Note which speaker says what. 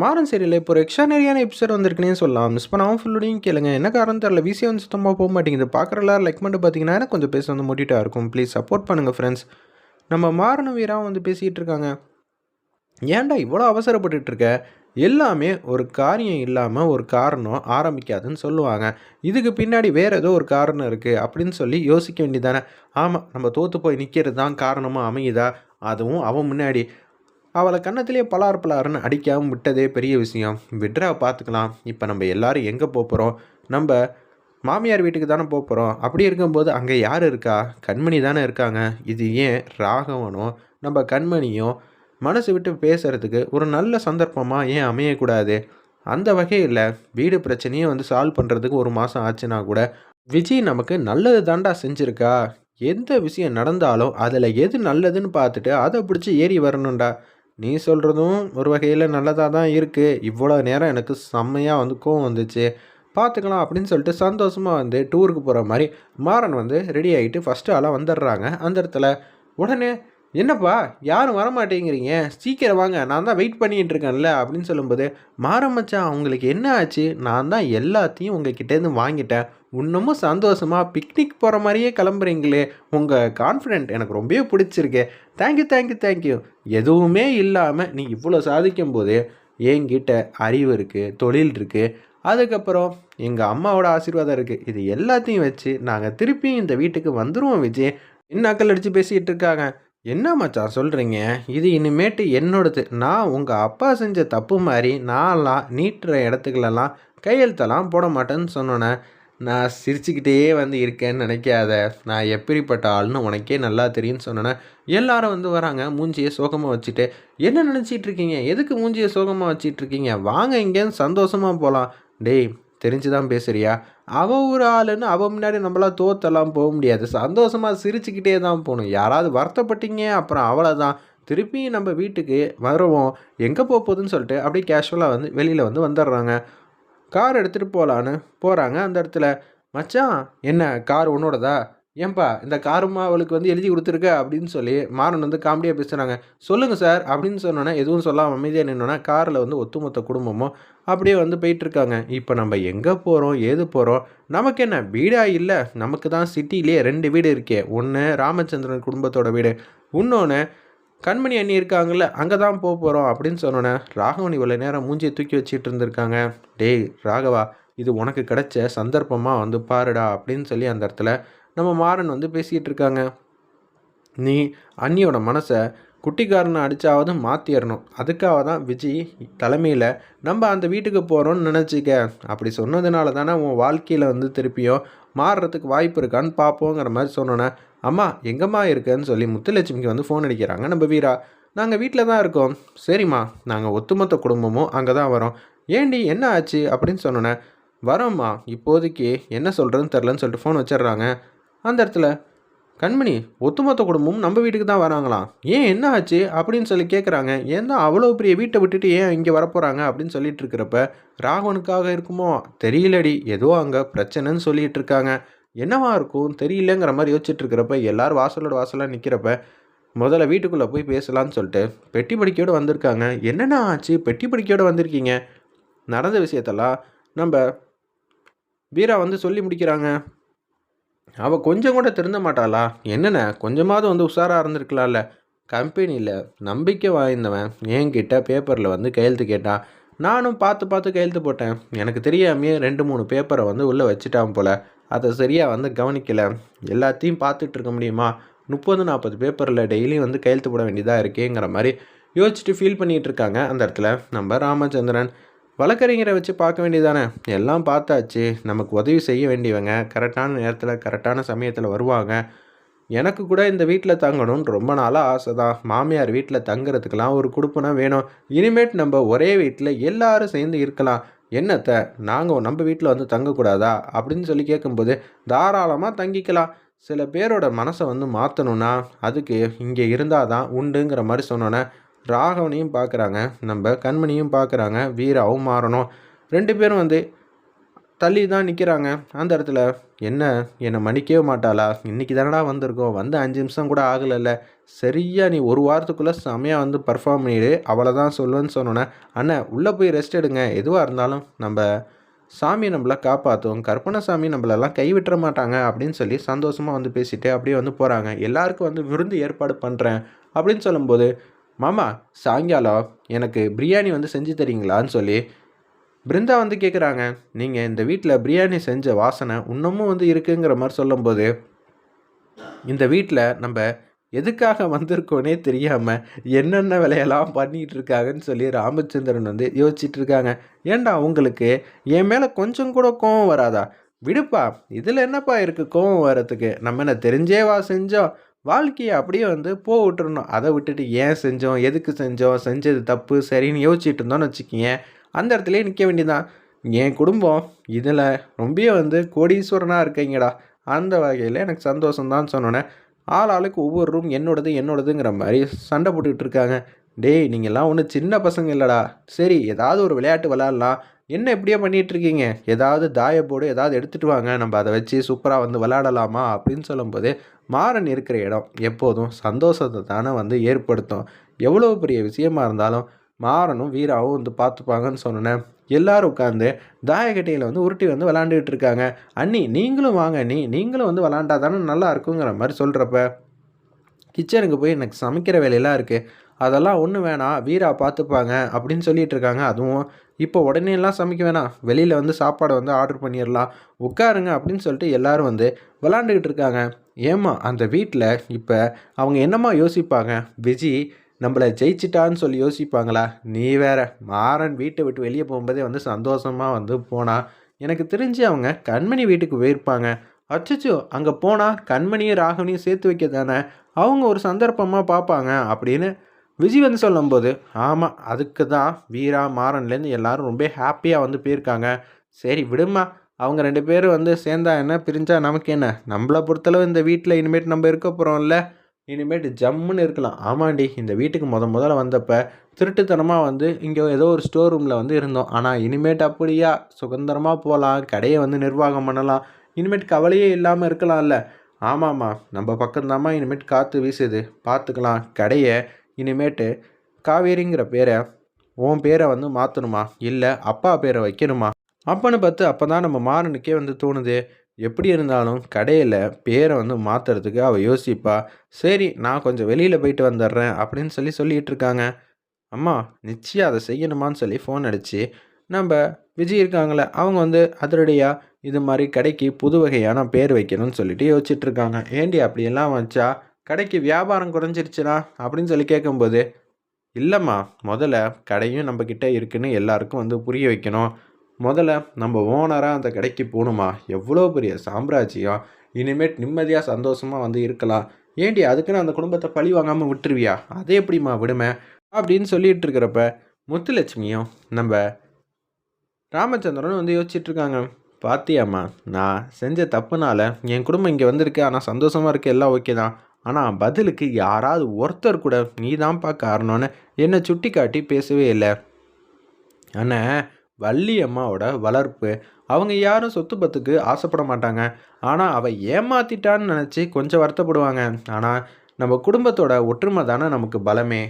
Speaker 1: Maran serial இப்போ ஒரு எக்ஸ்ட்ரானரியான episode வந்திருக்குன்னே சொல்லலாம். மிஸ் பண்ணாமல் ஃபுல்லோடையும் கேளுங்க. என்ன காரணம் தெரில விசி வந்து சுத்தமாக போக மாட்டேங்குது. பார்க்குற எல்லாரும் லைக் பண்ணிட்டு பார்த்தீங்கன்னா எனக்கு கொஞ்சம் பேச வந்து மோட்டிட்டாக இருக்கும். ப்ளீஸ் சப்போர்ட் பண்ணுங்கள் ஃப்ரெண்ட்ஸ் நம்ம மாறன வீரா வந்து பேசிகிட்டு இருக்காங்க. ஏன்டா இவ்வளோ அவசரப்பட்டுட்டு இருக்க? எல்லாமே ஒரு காரியம் இல்லாமல் ஒரு காரணம் ஆரம்பிக்காதுன்னு சொல்லுவாங்க. இதுக்கு பின்னாடி வேறு ஏதோ ஒரு காரணம் இருக்குது அப்படின்னு சொல்லி யோசிக்க வேண்டியதானே ஆமாம் நம்ம தோற்று போய் நிற்கிறது தான் காரணமாக அமையுதா? அதுவும் அவன் முன்னாடி. அவளை கன்னத்திலே பலார் பலாருன்னு அடிக்காமல் விட்டதே பெரிய விஷயம். விட்ரா பார்த்துக்கலாம் இப்போ நம்ம எல்லாரும் எங்கே போகிறோம் நம்ம மாமியார் வீட்டுக்கு தானே போகிறோம் அப்படி இருக்கும்போது அங்கே யார் இருக்கா? கண்மணி தானே இருக்காங்க. இது ஏன் ராகவனும் நம்ம கண்மணியும் மனசு விட்டு பேசுகிறதுக்கு ஒரு நல்ல சந்தர்ப்பமாக ஏன் அமையக்கூடாது? அந்த வகையில் வீடு பிரச்சனையை வந்து சால்வ் பண்ணுறதுக்கு ஒரு மாதம் ஆச்சுன்னா கூட விஜய் நமக்கு நல்லது தாண்டா செஞ்சுருக்கா? எந்த விஷயம் நடந்தாலும் அதில் எது நல்லதுன்னு பார்த்துட்டு அதை பிடிச்சி ஏறி வரணும்டா. நீ சொல்கிறதும் ஒரு வகையில் நல்லதாக தான் இருக்குது இவ்வளோ நேரம் எனக்கு செம்மையாக வந்து கோவம் வந்துச்சு. பார்த்துக்கலாம் அப்படின்னு சொல்லிட்டு சந்தோஷமாக வந்து டூருக்கு போகிற மாதிரி மாறன் வந்து ரெடி ஆகிட்டு ஃபஸ்ட்டு ஆளாக வந்துடுறாங்க. அந்த இடத்துல உடனே என்னப்பா யாரும் வரமாட்டேங்கிறீங்க? சீக்கிரம் வாங்க. நான் தான் வெயிட் பண்ணிகிட்டு இருக்கேன்ல. அப்படின்னு சொல்லும்போது மாறமச்சா அவங்களுக்கு என்ன ஆச்சு? நான் தான் எல்லாத்தையும் உங்கள் கிட்டேருந்து வாங்கிட்டேன். இன்னமும் சந்தோஷமாக பிக்னிக் போகிற மாதிரியே கிளம்புறீங்களே. உங்கள் கான்ஃபிடென்ட் எனக்கு ரொம்பவே பிடிச்சிருக்கு. தேங்க்யூ தேங்க்யூ தேங்க்யூ எதுவுமே இல்லாமல் நீ இவ்வளோ சாதிக்கும் போது என்கிட்ட அறிவு இருக்குது தொழில் இருக்குது அதுக்கப்புறம் எங்கள் அம்மாவோட ஆசீர்வாதம் இருக்குது இது எல்லாத்தையும் வச்சு நாங்கள் திருப்பியும் இந்த வீட்டுக்கு வந்துடுவோம் விஜய். என்ன அக்கல் அடித்து பேசிகிட்டு இருக்காங்க? என்ன மச்சான் சொல்கிறீங்க இது இனிமேட்டு என்னோடது. நான் உங்கள் அப்பா செஞ்ச தப்பு மாதிரி நான்லாம் நீட்டுற இடத்துக்குலலாம் கையெழுத்தெல்லாம் போட மாட்டேன்னு சொன்னோன்னே நான் சிரிச்சுக்கிட்டே வந்து இருக்கேன்னு நினைக்காத. நான் எப்படிப்பட்ட ஆள்னு உனக்கே நல்லா தெரியும்னு சொன்னேன்னா எல்லாரும் வந்து வராங்க மூஞ்சியை சோகமாக வச்சுட்டு என்ன நினச்சிட்டு இருக்கீங்க? எதுக்கு மூஞ்சியை சோகமாக வச்சிட்டு இருக்கீங்க? வாங்க இங்கேருந்து சந்தோஷமாக போகலாம் டேய் தெரிஞ்சு தான் பேசுறியா? அவள் ஒரு ஆளுன்னு அவள் முன்னாடி நம்மளாம் தோத்தெல்லாம் போக முடியாது. சந்தோஷமாக சிரிச்சுக்கிட்டே தான் போகணும். யாராவது வருத்தப்பட்டீங்க? அப்புறம் அவ்வளோதான் தான் திருப்பி நம்ம வீட்டுக்கு வருவோம். எங்கே போக போகுதுன்னு சொல்லிட்டு அப்படியே கேஷுவலாக வந்து வெளியில் வந்து வந்துடுறாங்க. கார் எடுத்துகிட்டு போகலான்னு போகிறாங்க அந்த இடத்துல மச்சான் என்ன கார் உன்னோடதா? ஏன்பா இந்த காருமா அவளுக்கு வந்து எழுதி கொடுத்துருக்க அப்படின்னு சொல்லி மாறன் வந்து காமெடியாக பேசுகிறாங்க சொல்லுங்கள் சார் அப்படின்னு சொன்னோன்னே எதுவும் சொல்லாமல் அமைதியாக நின்னோன்னா காரில் வந்து ஒத்துமொத்த குடும்பமும் அப்படியே வந்து போயிட்டுருக்காங்க. இப்போ நம்ம எங்கே போகிறோம் ஏது போகிறோம் நமக்கு என்ன வீடாக இல்லை? நமக்கு தான் சிட்டிலேயே ரெண்டு வீடு இருக்கே ஒன்று ராமச்சந்திரன் குடும்பத்தோட வீடு இன்னொன்று கண்மணி அண்ணி இருக்காங்கல்ல அங்கே தான் போக போகிறோம் அப்படின்னு சொன்னோன்னே ராகவன் இவ்வளோ நேரம் மூஞ்சியை தூக்கி வச்சுட்டு இருந்திருக்காங்க. டேய் ராகவா இது உனக்கு கிடைச்ச சந்தர்ப்பமாக வந்து பாருடா அப்படின்னு சொல்லி அந்த இடத்துல நம்ம மாறன் வந்து பேசிகிட்டு இருக்காங்க. நீ அண்ணியோட மனசை குட்டிக்காரனை அடித்தாவது மாற்றிடணும் அதுக்காக தான் விஜய் தலைமையில் நம்ம அந்த வீட்டுக்கு போகிறோன்னு நினச்சிக்க. அப்படி சொன்னதுனால தானே உன் வாழ்க்கையில் வந்து திருப்பியும் மாறுறதுக்கு வாய்ப்பு இருக்கான்னு பார்ப்போங்கிற மாதிரி சொன்னோன்னே அம்மா எங்கம்மா இருக்கேன்னு சொல்லி முத்துலட்சுமிக்கு வந்து ஃபோன் அடிக்கிறாங்க. நம்ம வீரா நாங்கள் வீட்டில் தான் இருக்கோம். சரிம்மா நாங்கள் ஒத்துமொத்த குடும்பமும் அங்கே தான் வரோம். ஏண்டி என்ன ஆச்சு? அப்படின்னு சொன்னோன்னே வரோம்மா இப்போதைக்கு என்ன சொல்கிறதுன்னு தெரிலன்னு சொல்லிட்டு ஃபோன் வச்சிடுறாங்க. அந்த இடத்துல கண்மணி ஒத்துமொத்த குடும்பமும் நம்ம வீட்டுக்கு தான் வராங்களாம் ஏன் என்ன ஆச்சு? அப்படின்னு சொல்லி கேட்குறாங்க ஏன்னா அவ்வளோ பெரிய வீட்டை விட்டுட்டு ஏன் இங்கே வரப்போகிறாங்க அப்படின்னு சொல்லிட்டு இருக்கிறப்ப ராகவனுக்காக இருக்குமோ? தெரியலடி. ஏதோ அங்கே பிரச்சனைன்னு சொல்லிட்டு இருக்காங்க. என்னவா இருக்கும்? தெரியலங்கிற மாதிரி யோசிச்சுட்டு இருக்கிறப்ப எல்லாரும் வாசலோட வாசலாக நிற்கிறப்ப முதல்ல வீட்டுக்குள்ளே போய் பேசலான்னு சொல்லிட்டு பெட்டி படிக்கையோடு வந்திருக்காங்க. என்னென்ன ஆச்சு? பெட்டி படிக்கையோடு வந்திருக்கீங்க. நடந்த விஷயத்தெல்லாம் நம்ம வீரா வந்து சொல்லி முடிக்கிறாங்க. அவள் கொஞ்சம் கூட திருந்த மாட்டாளா? என்னென்ன கொஞ்சமாவது வந்து உஷாராக இருந்திருக்கலாம்ல. கம்பெனியில் நம்பிக்கை வாய்ந்தவன் என்கிட்ட பேப்பரில் வந்து கையெழுத்து கேட்டான். நானும் பார்த்து பார்த்து கையெழுத்து போட்டேன். எனக்கு தெரியாமையே ரெண்டு மூணு பேப்பரை வந்து உள்ளே வச்சுட்டான் போல். அதை சரியாக வந்து கவனிக்கலை. எல்லாத்தையும் பார்த்துட்டு இருக்க முடியுமா? முப்பது நாற்பது பேப்பரில் டெய்லியும் வந்து கையெழுத்து போட வேண்டியதாக இருக்கேங்கிற மாதிரி யோசிச்சுட்டு ஃபீல் பண்ணிகிட்டு இருக்காங்க அந்த இடத்துல நம்ம ராமச்சந்திரன். வழக்கறிஞரை வச்சு பார்க்க வேண்டியதானே எல்லாம் பார்த்தாச்சு. நமக்கு உதவி செய்ய வேண்டியவங்க கரெக்டான நேரத்தில் கரெக்டான சமயத்தில் வருவாங்க. எனக்கு கூட இந்த வீட்டில் தங்கணும்னு ரொம்ப நாளாக ஆசை தான் மாமியார் வீட்டில் தங்குறதுக்கெலாம் ஒரு குடுப்பனை வேணும். இனிமேட் நம்ம ஒரே வீட்டில் எல்லாரும் சேர்ந்து இருக்கலாம். என்னத்தை நாங்கள் நம்ம வீட்டில் வந்து தங்கக்கூடாதா? அப்படின்னு சொல்லி கேட்கும்போது தாராளமாக தங்கிக்கலாம். சில பேரோட மனசை வந்து மாற்றணும்னா அதுக்கு இங்கே இருந்தால் தான் உண்டுங்கிற மாதிரி சொன்னோன்னே ராகவனையும் பார்க்குறாங்க நம்ம கண்மணியும் பார்க்குறாங்க வீராவும் மாறணும். ரெண்டு பேரும் வந்து தள்ளி தான் நிற்கிறாங்க அந்த இடத்துல என்ன? என்னை மன்னிக்கவே மாட்டாளா? இன்றைக்கி தானடா வந்திருக்கோம். வந்து அஞ்சு நிமிஷம் கூட ஆகலைல்ல. சரியாக நீ ஒரு வாரத்துக்குள்ளே செமையாக வந்து பர்ஃபார்ம் பண்ணிடு. அவளை தான் சொல்லுவேன்னு சொன்னோன்னே அண்ணன் உள்ளே போய் ரெஸ்ட் எடுங்க. எதுவாக இருந்தாலும் நம்ம சாமி நம்மளை காப்பாற்றும் கற்பனை சாமி நம்மளெல்லாம் கைவிட்டுற மாட்டாங்க. அப்படின்னு சொல்லி சந்தோஷமாக வந்து பேசிட்டு அப்படியே வந்து போகிறாங்க எல்லாருக்கும் வந்து விருந்து ஏற்பாடு பண்ணுறேன் அப்படின்னு சொல்லும்போது மாமா சாயங்காலம் எனக்கு பிரியாணி வந்து செஞ்சு தரீங்களான்னு சொல்லி பிருந்தா வந்து கேட்குறாங்க நீங்கள் இந்த வீட்டில் பிரியாணி செஞ்ச வாசனை இன்னமும் வந்து இருக்குங்கிற மாதிரி சொல்லும்போது இந்த வீட்டில் நம்ம எதுக்காக வந்திருக்கோனே தெரியாமல் என்னென்ன வேலையெல்லாம் பண்ணிகிட்டு இருக்காங்கன்னு சொல்லி ராமச்சந்திரன் வந்து யோசிச்சுட்டு இருக்காங்க ஏன்டா உங்களுக்கு? என் மேலே கொஞ்சம் கூட கோவம் வராதா? விடுப்பா இதில் என்னப்பா இருக்குது கோவம் வர்றதுக்கு? நம்ம என்ன தெரிஞ்சேவா செஞ்சோம். வாழ்க்கையை அப்படியே வந்து போ விட்டுறணும். அதை விட்டுட்டு ஏன் செஞ்சோம்? எதுக்கு செஞ்சோம்? செஞ்சது தப்பு சரின்னு யோசிச்சுட்டு இருந்தோம்னு வச்சுக்கிங்க அந்த இடத்துலயே நிற்க வேண்டியதான் என் குடும்பம் இதில் ரொம்ப வந்து கோடீஸ்வரனாக இருக்கீங்கடா. அந்த வகையில் எனக்கு சந்தோஷம்தான் சொன்னோன்னே ஆள் ஆளுக்கு ஒவ்வொரு ரூம் என்னோடது என்னோடதுங்கிற மாதிரி சண்டை போட்டுக்கிட்டு இருக்காங்க. டேய் நீங்கள்லாம் ஒன்றும் சின்ன பசங்க இல்லைடா. சரி ஏதாவது ஒரு விளையாட்டு விளாட்லாம் என்ன இப்படியே பண்ணிகிட்ருக்கீங்க ஏதாவது தாய போர்டு ஏதாவது எடுத்துகிட்டு வாங்க. நம்ம அதை வச்சு சூப்பராக வந்து விளாடலாமா அப்படின்னு சொல்லும்போது மாறன் இருக்கிற இடம் எப்போதும் சந்தோஷத்தை தானே வந்து ஏற்படுத்தும். எவ்வளோ பெரிய விஷயமா இருந்தாலும் மாறனும் வீராவும் வந்து பார்த்துப்பாங்கன்னு சொன்னேன் எல்லாரும் உட்காந்து தாயக்கட்டையில் வந்து உருட்டி வந்து விளாண்டுக்கிட்டு இருக்காங்க. அண்ணி நீங்களும் வாங்க நீ நீங்களும் வந்து விளாண்டா தானே நல்லா இருக்குங்கிற மாதிரி சொல்கிறப்ப கிச்சனுக்கு போய் எனக்கு சமைக்கிற வேலையெல்லாம் இருக்குது அதெல்லாம் ஒன்றும் வேணாம் வீரா பார்த்துப்பாங்க அப்படின்னு சொல்லிட்டு இருக்காங்க. அதுவும் இப்போ உடனேலாம் சமைக்க வேணாம். வெளியில் வந்து சாப்பாடை வந்து ஆர்டர் பண்ணிடலாம். உட்காருங்க அப்படின்னு சொல்லிட்டு எல்லாரும் வந்து விளாண்டுக்கிட்டு இருக்காங்க. ஏம்மா அந்த வீட்டில் இப்போ அவங்க என்னம்மா யோசிப்பாங்க? விஜி நம்மளை ஜெயிச்சிட்டான்னு சொல்லி யோசிப்பாங்களா? நீ வேற. மாறன் வீட்டை விட்டு வெளியே போகும்போதே வந்து சந்தோஷமாக வந்து போனா எனக்கு தெரிஞ்சு அவங்க கண்மணி வீட்டுக்கு போயிருப்பாங்க. அச்சச்சோ அங்கே போனால் கண்மணியும் ராகவனையும் சேர்த்து வைக்க தானே? அவங்க ஒரு சந்தர்ப்பமாக பார்ப்பாங்க அப்படின்னு விஜய் வந்து சொல்லும்போது ஆமாம் அதுக்கு தான் வீரா மாறன்லேருந்து எல்லாரும் ரொம்ப ஹாப்பியாக வந்து போயிருக்காங்க. சரி விடுமா அவங்க ரெண்டு பேரும் வந்து சேர்ந்தா என்ன பிரிஞ்சா நமக்கு என்ன? நம்மளை பொறுத்தளவு இந்த வீட்டில் இனிமேட்டு நம்ம இருக்க போகிறோம்ல இனிமேட்டு ஜம்முன்னு இருக்கலாம். ஆமாண்டி இந்த வீட்டுக்கு முத முதல்ல வந்தப்போ திருட்டுத்தனமாக வந்து இங்கே ஏதோ ஒரு ஸ்டோர் ரூமில் வந்து இருந்தோம். ஆனால் இனிமேட்டு அப்படியா? சுதந்திரமாக போகலாம் கடையை வந்து நிர்வாகம் பண்ணலாம். இனிமேட்டு கவலையே இல்லாமல் இருக்கலாம்ல. ஆமாம்மா நம்ம பக்கம்தாம்மா இனிமேட்டு காற்று வீசுது. பார்த்துக்கலாம். கடையை இனிமேட்டு காவேரிங்கிற பேரை உன் பேரை வந்து மாற்றணுமா இல்லை அப்பா பேரை வைக்கணுமா? அப்பன்னு பார்த்து அப்போ தான் நம்ம மாறனுக்கே வந்து தோணுது. எப்படி இருந்தாலும் கடையில் பேரை வந்து மாற்றுறதுக்கு அவள் யோசிப்பா. சரி நான் கொஞ்சம் வெளியில் போயிட்டு வந்துடுறேன் அப்படின்னு சொல்லி சொல்லிகிட்டு இருக்காங்க. அம்மா நிச்சயம் அதை செய்யணுமான்னு சொல்லி ஃபோன் அடித்து நம்ம விஜய் இருக்காங்களே அவங்க வந்து அதிரடியாக இது மாதிரி கடைக்கு புது வகையான பேர் வைக்கணும்னு சொல்லிட்டு யோசிச்சுட்டு இருக்காங்க. ஏண்டி அப்படியெல்லாம் வச்சா கடைக்கு வியாபாரம் குறைஞ்சிருச்சுனா அப்படின்னு சொல்லி கேட்கும்போது இல்லைம்மா முதல்ல கடையும் நம்மக்கிட்ட இருக்குன்னு எல்லாருக்கும் வந்து புரிய வைக்கணும். முதல்ல நம்ம ஓனராக அந்த கடைக்கு போகணுமா? எவ்வளோ பெரிய சாம்ராஜ்யம்? இனிமேட் நிம்மதியாக சந்தோஷமாக வந்து இருக்கலாம். ஏண்டி அதுக்குன்னு அந்த குடும்பத்தை பழி வாங்காமல் விட்டுருவியா? அதே எப்படிம்மா விடுமே? அப்படின்னு சொல்லிட்டு இருக்கிறப்ப முத்துலட்சுமியும் நம்ம ராமச்சந்திரனும் வந்து யோசிச்சுட்டு இருக்காங்க. பாத்தியாம்மா நான் செஞ்ச தப்புனால என் குடும்பம் இங்கே வந்திருக்கு. ஆனால் சந்தோஷமாக இருக்குது எல்லாம் ஓகே தான். ஆனால் பதிலுக்கு யாராவது ஒருத்தர் கூட நீ தான்ப்பா காரணம்னு என்னை சுட்டி காட்டி பேசவே இல்லை. அண்ணன் வள்ளி அம்மாவோட வளர்ப்பு. அவங்க யாரும் சொத்து பத்துக்கு ஆசைப்பட மாட்டாங்க. ஆனால் அவள் ஏமாத்திட்டான்னு நினச்சி கொஞ்சம் வருத்தப்படுவாங்க. ஆனால் நம்ம குடும்பத்தோட ஒற்றுமை தானே நமக்கு பலமே.